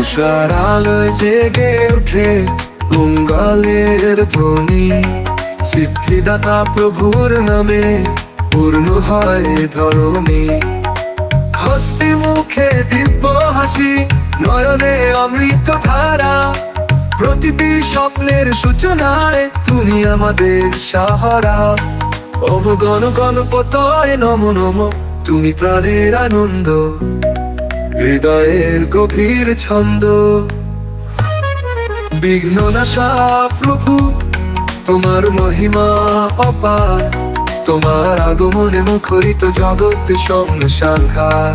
তুষার আলোয় জেগে ওঠে মঙ্গলের ধ্বনি। সিদ্ধিদাতা প্রভুর নামে পূর্ণ হয় ধরণী। হস্তি মুখে দিব্য হাসি, নয়নে অমৃত ধারা। প্রতিটি স্বপ্নের সূচনায় তুমি আমাদের সাহারা। অবগণ গণ গণপতয় নম নম, তুমি প্রাণের আনন্দ। হৃদয়ের গভীর ছন্দ। বিঘ্ন নাশা প্রভু, তোমার মহিমা অপার। তোমার আগমনে মুখরিত জগৎ সংসার।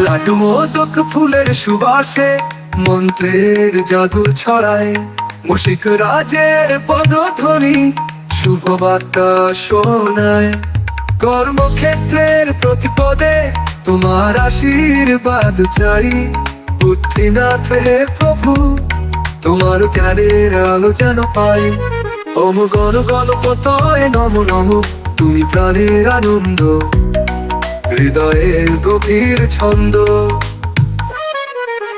লাডু মোদক ফুলের সুবাসে মন্ত্রের জাদু ছড়ায় মুশিক রাজের পদধ্বনি, শুভ বার্তা শোনায়। কর্মক্ষেত্রের প্রতিপদে তোমার আশীর্বাদ চাই। বুদ্ধিনাথ প্রভু, তোমার জ্ঞানের আলো যেন পাই। ওম গণ গণপতয় নম নম, তুমি প্রাণের আনন্দ, হৃদয়ের গভীর ছন্দ।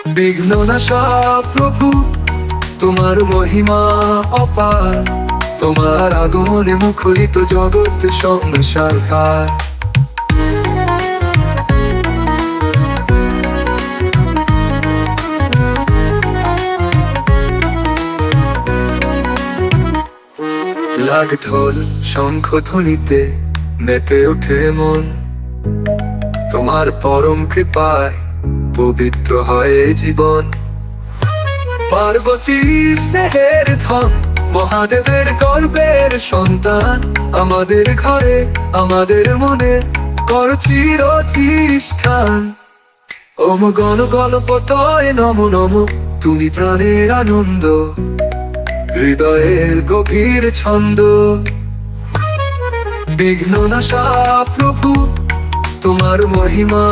বিঘ্ন নাশা প্রভু, তোমার মহিমা অপার, তোমার আগমনে মুখরিত জগৎ সংসার লাগ ঢোল শঙ্খ ধ্বনিতে মেতে ওঠে মন, তোমার পরম কৃপায় পবিত্র হয় জীবন। পার্বতী স্নেহের ধন মহাদেবের গর্বের সন্তান। আমাদের ঘরে, আমাদের মনে কর চিরতিষ্ঠান। ওম গণ গণপতয় নম নম, তুমি প্রাণের আনন্দ, হৃদয়ের গভীর ছন্দ। বিঘ্ন নাশা প্রভু, তোমার মহিমা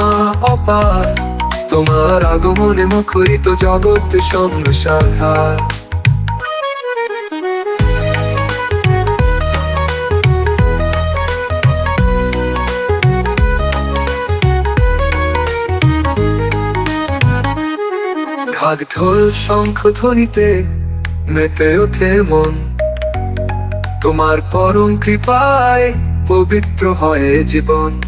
অপার। তোমার আগমনে মুখরিত জগৎ সংসার ঘাগ ঢোল শঙ্খ ধ্বনিতে মেতে ওঠে মন। তোমার পরম কৃপায় পবিত্র হয় জীবন।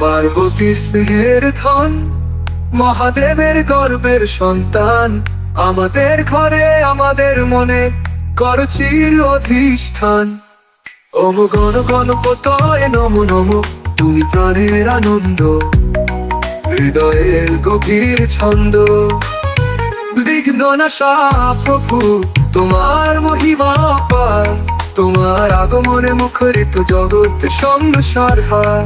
পার্বতী স্নেহের ধন, মহাদেবের গর্বের সন্তান। আমাদের ঘরে, আমাদের মনে কর চির অধিষ্ঠান। ওম গণ গণপতয় নম নম, তুমি প্রাণের আনন্দ, হৃদয়ের গভীর ছন্দ। বিঘ্ন নাশা প্রভু, তোমার মহিমা পার তোমার আগমনে মুখরিত জগৎ সংসার হার।